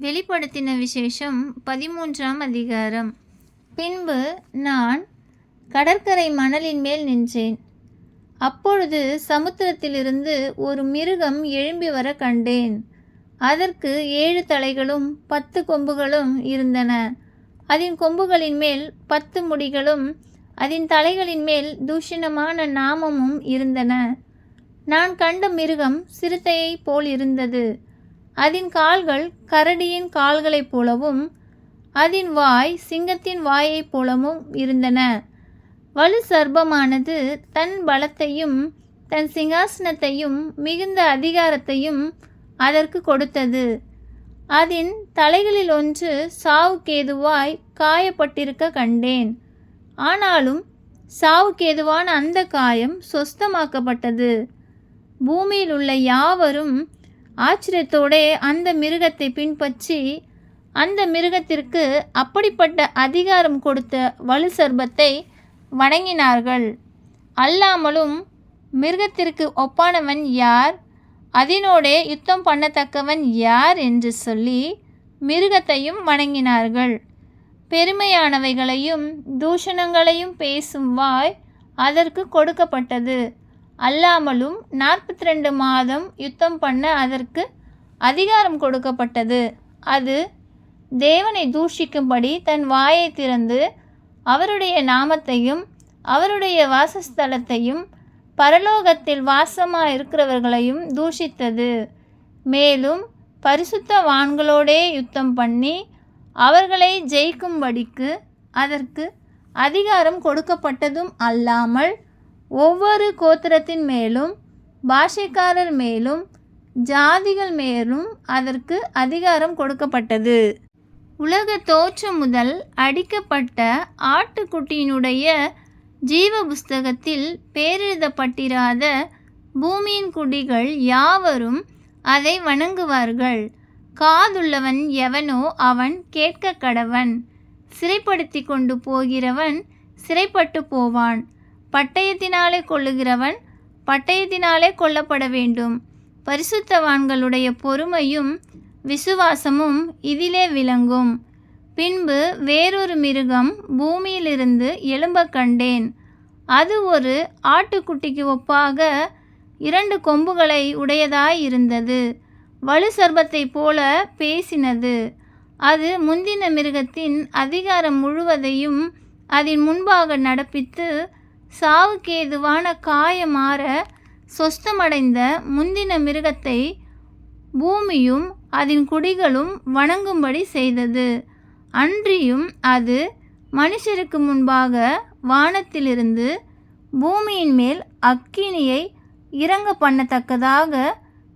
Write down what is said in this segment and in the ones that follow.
வெளிப்படுத்தின விசேஷம் பதிமூன்றாம் அதிகாரம். பின்பு நான் கடற்கரை மணலின் மேல் நின்றேன். அப்பொழுது சமுத்திரத்திலிருந்து ஒரு மிருகம் எழும்பி வர கண்டேன். அதற்கு ஏழு தலைகளும் பத்து கொம்புகளும் இருந்தன. அதன் கொம்புகளின் மேல் பத்து முடிகளும் அதன் தலைகளின் மேல் தூஷணமான நாமமும் இருந்தன. நான் கண்ட மிருகம் சிறுத்தையைப் போல் இருந்தது. அதன் கால்கள் கரடியின் கால்களைப் போலவும் அதன் வாய் சிங்கத்தின் வாயைப் போலவும் இருந்தன. வலு சர்பமானது தன் பலத்தையும் தன் சிங்காசனத்தையும் மிகுந்த அதிகாரத்தையும் அதற்கு கொடுத்தது. அதன் தலைகளில் ஒன்று சாவுக்கேதுவாய் காயப்பட்டிருக்க கண்டேன். ஆனாலும் சாவுக்கேதுவான அந்த காயம் சொஸ்தமாக்கப்பட்டது. பூமியில் உள்ள யாவரும் ஆச்சரியத்தோடே அந்த மிருகத்தை பின்பற்றி அந்த மிருகத்திற்கு அப்படிப்பட்ட அதிகாரம் கொடுத்த வலு சர்பத்தை வணங்கினார்கள். அல்லாமலும் மிருகத்திற்கு ஒப்பானவன் யார்? அதனோடே யுத்தம் பண்ணத்தக்கவன் யார் என்று சொல்லி மிருகத்தையும் வணங்கினார்கள். பெருமையானவைகளையும் தூஷணங்களையும் பேசும் வாய் அதற்கு கொடுக்கப்பட்டது. அல்லாமலும் நாற்பத்தி ரெண்டு மாதம் யுத்தம் பண்ண அதற்கு அதிகாரம் கொடுக்கப்பட்டது. அது தேவனை தூஷிக்கும்படி தன் வாயை திறந்து அவருடைய நாமத்தையும் அவருடைய வாசஸ்தலத்தையும் பரலோகத்தில் வாசமாக இருக்கிறவர்களையும் தூஷித்தது. மேலும் பரிசுத்தவான்களோடே யுத்தம் பண்ணி அவர்களை ஜெயிக்கும்படிக்கு அதற்கு அதிகாரம் கொடுக்கப்பட்டதும் அல்லாமல் ஒவ்வொரு கோத்திரத்தின் மேலும் பாஷைக்காரர் மேலும் ஜாதிகள் மேலும் அதற்கு அதிகாரம் கொடுக்கப்பட்டது. உலக தோற்றம் முதல் அடிக்கப்பட்ட ஆட்டுக்குட்டியினுடைய ஜீவ புஸ்தகத்தில் பேரெழுதப்பட்டிராத பூமியின் குடிகள் யாவரும் அதை வணங்குவார்கள். காதுள்ளவன் எவனோ அவன் கேட்க கடவன் சிறைப்படுத்தி கொண்டு போகிறவன் சிறைப்பட்டு போவான். பட்டயத்தினாலே கொள்ளுகிறவன் பட்டயத்தினாலே கொல்லப்பட வேண்டும். பரிசுத்தவான்களுடைய பொறுமையும் விசுவாசமும் இதிலே விளங்கும். பின்பு வேறொரு மிருகம் பூமியிலிருந்து எழும்ப கண்டேன். அது ஒரு ஆட்டுக்குட்டிக்கு ஒப்பாக இரண்டு கொம்புகளை உடையதாய் இருந்தது வலு சர்பத்தை போல பேசினது. அது முந்தின மிருகத்தின் அதிகாரம் முழுவதையும் அதன் முன்பாக நடப்பித்து சாவுக்கேதுவான காயமாற சொஸ்தமடைந்த முந்தின மிருகத்தை பூமியும் அதன் குடிகளும் வணங்கும்படி செய்தது. அன்றியும் அது மனுஷருக்கு முன்பாக வானத்திலிருந்து பூமியின் மேல் அக்கினியை இறங்க பண்ணத்தக்கதாக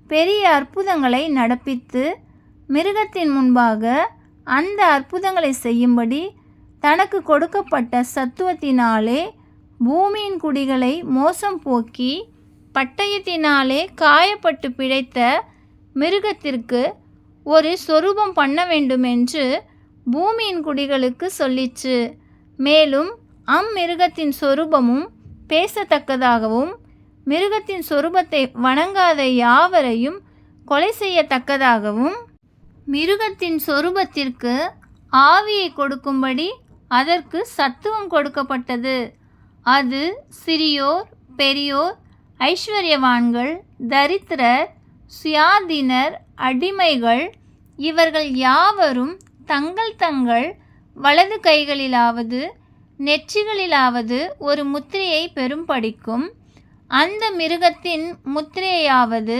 பெரிய அற்புதங்களை நடப்பித்து மிருகத்தின் முன்பாக அந்த அற்புதங்களை செய்யும்படி தனக்கு கொடுக்கப்பட்ட சத்துவத்தினாலே பூமியின் குடிகளை மோசம் போக்கி பட்டயத்தினாலே காயப்பட்டு பிழைத்த மிருகத்திற்கு ஒரு சொரூபம் பண்ண வேண்டுமென்று பூமியின் குடிகளுக்கு சொல்லிச்சு. மேலும் அம்மிருகத்தின் சொரூபமும் பேசத்தக்கதாகவும் மிருகத்தின் சொரூபத்தை வணங்காத யாவரையும் கொலை செய்யத்தக்கதாகவும் மிருகத்தின் சொரூபத்திற்கு ஆவியை கொடுக்கும்படி அதற்கு சத்துவம் கொடுக்கப்பட்டது. அது சிறியோர் பெரியோர் ஐஸ்வர்யவான்கள் தரித்திரர் சுயாதீனர் அடிமைகள் இவர்கள் யாவரும் தங்கள் தங்கள் வலது கைகளிலாவது நெற்றிகளிலாவது ஒரு முத்திரையை பெறும்படிக்கும் அந்த மிருகத்தின் முத்திரையாவது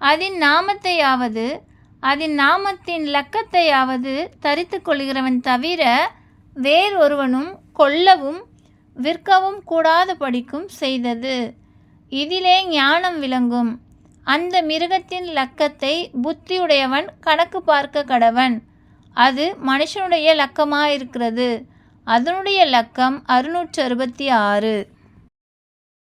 அதன் நாமத்தையாவது அதன் நாமத்தின் லக்கத்தையாவது தரித்து கொள்கிறவன் தவிர வேறொருவனும் கொல்லவும் விற்கவும் கூடாத படிக்கும் செய்தது. இதிலே ஞானம் விளங்கும். அந்த மிருகத்தின் லக்கத்தை புத்தியுடையவன் கணக்கு பார்க்க கடவன். அது மனுஷனுடைய லக்கமாயிருக்கிறது. அதனுடைய லக்கம் அறுநூற்று அறுபத்தி ஆறு.